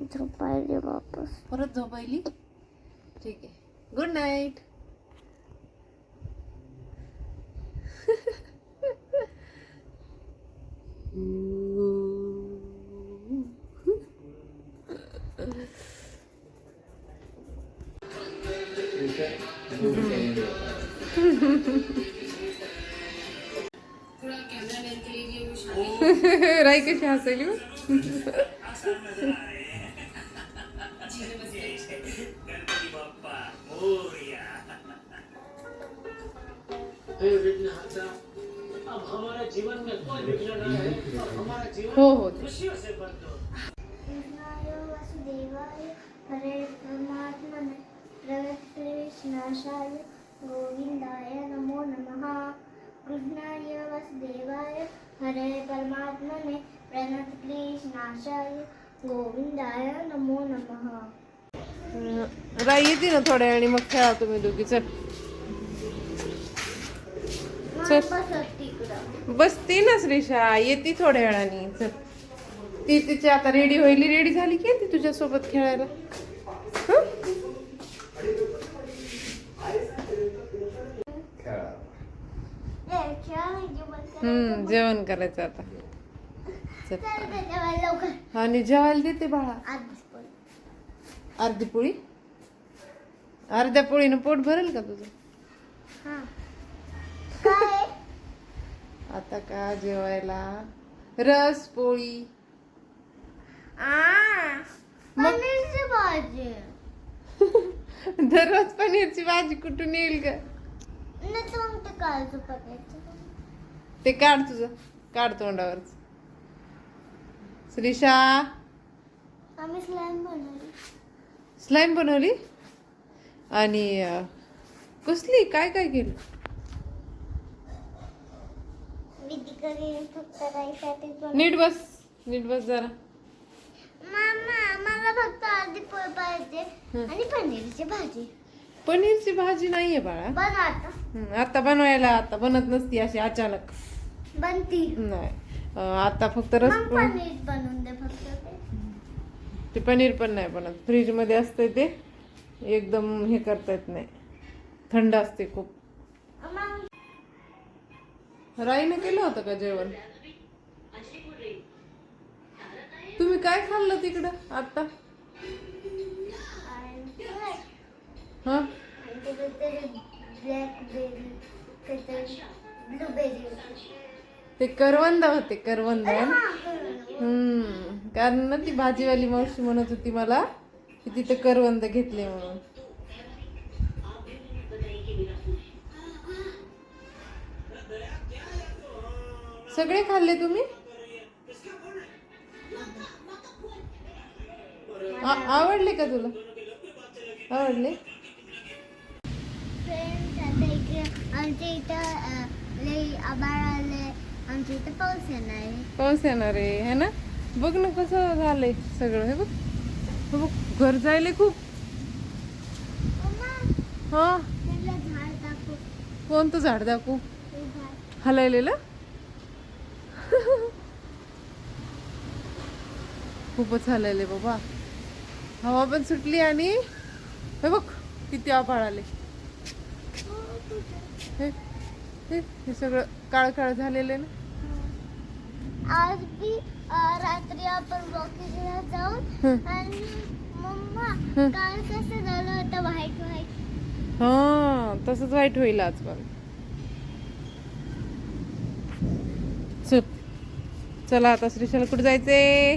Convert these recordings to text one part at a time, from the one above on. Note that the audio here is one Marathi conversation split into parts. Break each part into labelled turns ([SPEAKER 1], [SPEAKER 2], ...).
[SPEAKER 1] झोपायले वापस.
[SPEAKER 2] परत झोपायली? ठीक आहे. गुड नाईट राई कशी हसायली
[SPEAKER 3] जीवन में कोई विघ्न न आए और हमारा जीवन
[SPEAKER 2] हो हो
[SPEAKER 3] खुशियों से भर दो
[SPEAKER 1] कृष्णाय वासुदेवाय हरे परमात्मने प्रकृष्णाशाय गोविंदाय नमो नमः कृष्णाय वासुदेवाय हरे परमात्मने प्रणतक्लेशनाशाय गोविंदाय नमो नमः
[SPEAKER 2] राई येते ना थोड्या वेळाने मग खेळा तुम्ही दोघी चल चल.
[SPEAKER 1] बस तिकडं
[SPEAKER 2] बसते ना श्रीषा येते थोड्या वेळाने चल ती तिची आता रेडी होईल. रेडी झाली की ती तुझ्यासोबत खेळायला. हम्म जेवण करायचं आता. आणि जेवायला देते बाळा. अर्धी पोळी? अर्ध्या पोळीनं पोट भरेल का तुझं? आता का जेवायला? रस पोळी.
[SPEAKER 1] आ पनीरची भाजी.
[SPEAKER 2] दररोज पनीरची भाजी कुठून येईल का
[SPEAKER 1] ते
[SPEAKER 2] काढ तुझं. काढ तोंडावरच. श्रीषा.
[SPEAKER 1] आम्ही स्लाईम बनवली.
[SPEAKER 2] स्लाईम बनवली? आणि कसली? काय काय केलं
[SPEAKER 1] मी तिकडे फक्त राईसाठी बनवली
[SPEAKER 2] नीट बस नीट बस जरा.
[SPEAKER 1] मामा मला फक्त अर्धी पोळ पाहिजे. आणि पनीरची भाजी.
[SPEAKER 2] पनीरची भाजी नाहीये बाळा.
[SPEAKER 1] आता.
[SPEAKER 2] आता बनवायला आता बनत नसती अशी अचानक.
[SPEAKER 1] बनती.
[SPEAKER 2] नाही. आता फक्त रस
[SPEAKER 1] पनीर बनवून दे फक्त ते.
[SPEAKER 2] पनीर पण नाही बनत. फ्रीजमध्ये असते ते. एकदम हे करता येत नाही. थंड असते खूप. राईने केलं होतं का जेवण? तुम्ही काय खाल्लं तिकडं आता हा?
[SPEAKER 1] ते
[SPEAKER 2] करवंद होते करवंद हम्म कारण ना ती भाजीवाली मावशी म्हणत होती मला की तिथे करवंद घेतले म्हणून. सगळे खाल्ले तुम्ही? आवडले का तुला? आवडले?
[SPEAKER 1] आमच्या इथं आले आमच्या इथं पाऊस येणार
[SPEAKER 2] पाऊस येणार आहे है ना? बघ ना कसं झालंय सगळं हे बघ. बघ घर जायले खूप. हा. कोणतं झाड दाखवू?
[SPEAKER 1] हे
[SPEAKER 2] हलायलेलं खूपच हलायले बाबा. हवा पण सुटली आणि हे बघ किती आभाळ आले. हे सगळं काळ काळ झालेलं आहे ना.
[SPEAKER 1] आज बी अं, रात्री आपण वॉकिंगला जाऊन. आणि मम्मा. काल कसं झालं होतं व्हाईट व्हाईट
[SPEAKER 2] हा तसंच वाईट होईल आज पण. चल. चला आता श्रीशाला कुठे जायचंय?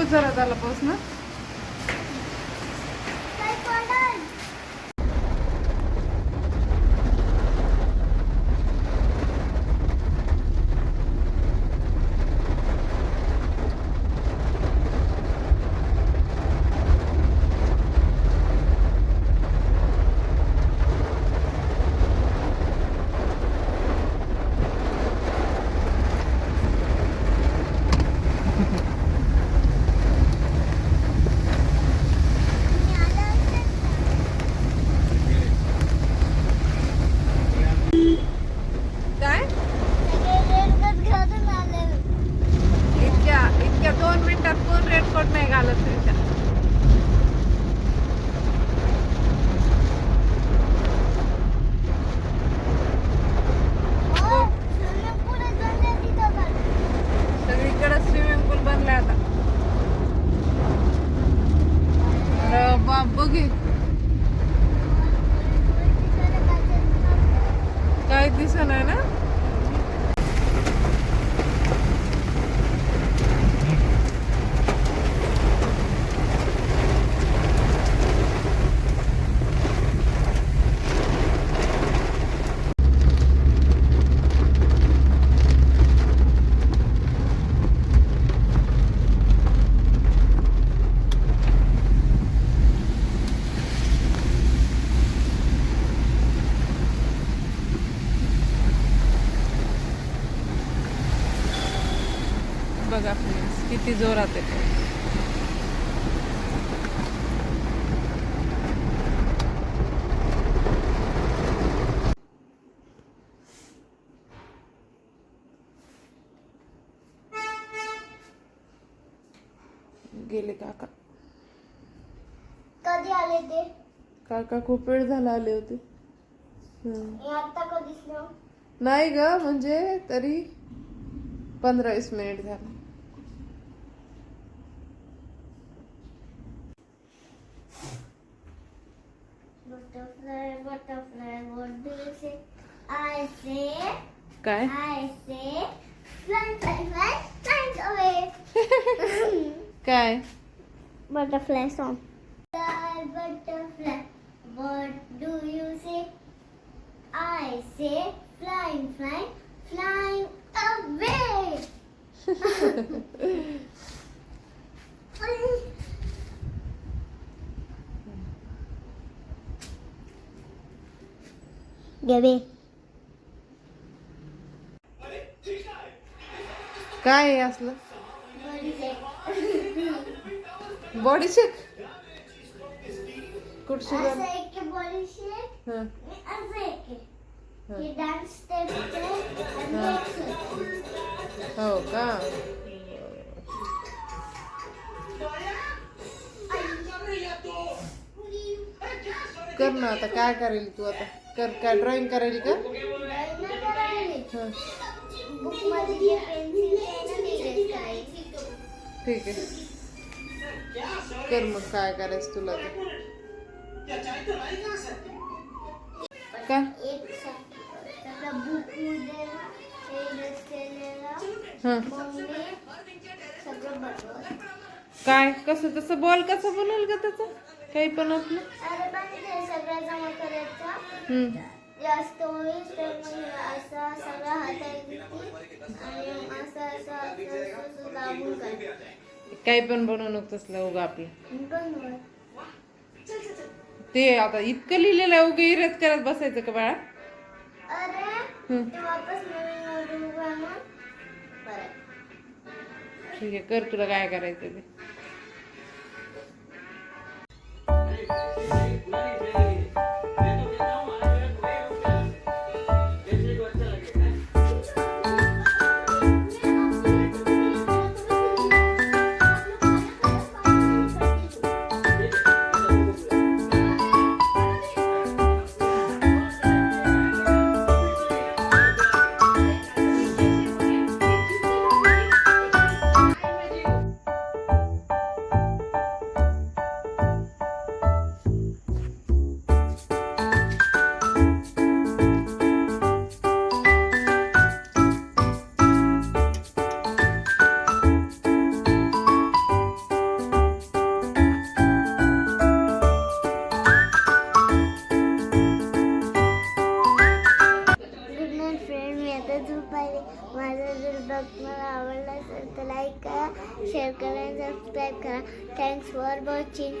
[SPEAKER 2] खूपच जरा झाला पाऊस ना. बघा फ्रेंड्स किती जोरात पाऊस. गेले काका.
[SPEAKER 1] कधी आले ते?
[SPEAKER 2] काका खूप वेळ झाला आले होते.
[SPEAKER 1] आता कधीच
[SPEAKER 2] नाही. ग म्हणजे तरी पंधरा वीस मिनिट झाले.
[SPEAKER 1] Butterfly, butterfly, what do you say? I say,
[SPEAKER 2] काय
[SPEAKER 1] I say, fly, fly, fly, fly away.
[SPEAKER 2] काय
[SPEAKER 1] butterfly song. Fly, butterfly, what do you say? I say, flying, flying, flying away. Gabi.
[SPEAKER 2] काय आहे असलं?
[SPEAKER 1] Body
[SPEAKER 2] shake.
[SPEAKER 1] एक
[SPEAKER 2] हो का? कर ना आता काय करेल तू आता? कर काय ड्रॉइंग करेल का? ठीक आहे. कर मग काय करायचं तुला ते काय हं. काय? कसं तसं बॉल कसं बनवल का त्याचं? काही पण आपलं
[SPEAKER 1] अरे पण ते सगळं जमा करायचं
[SPEAKER 2] हम्म.
[SPEAKER 1] जास्त होईल तर मग असं सगळं हाताने आणि असं असं असं असं असं दाबून करायचं
[SPEAKER 2] काही पण बनवू नको तसलं उगा आपलं. ते आता इतकं लिहिलेलं आहे उगे इरेज करत बसायचं का बाळा?
[SPEAKER 1] अरे
[SPEAKER 2] हम्म.
[SPEAKER 1] ते वापस नवीन नोटबुक बनवून परत
[SPEAKER 2] ठीक आहे कर तुला काय करायचं ते.
[SPEAKER 1] Hey, hey, hey, hey. तुम्हाला आवडला असेल तर लाईक करा शेअर करा आणि सबस्क्राईब करा थँक्स फॉर वॉचिंग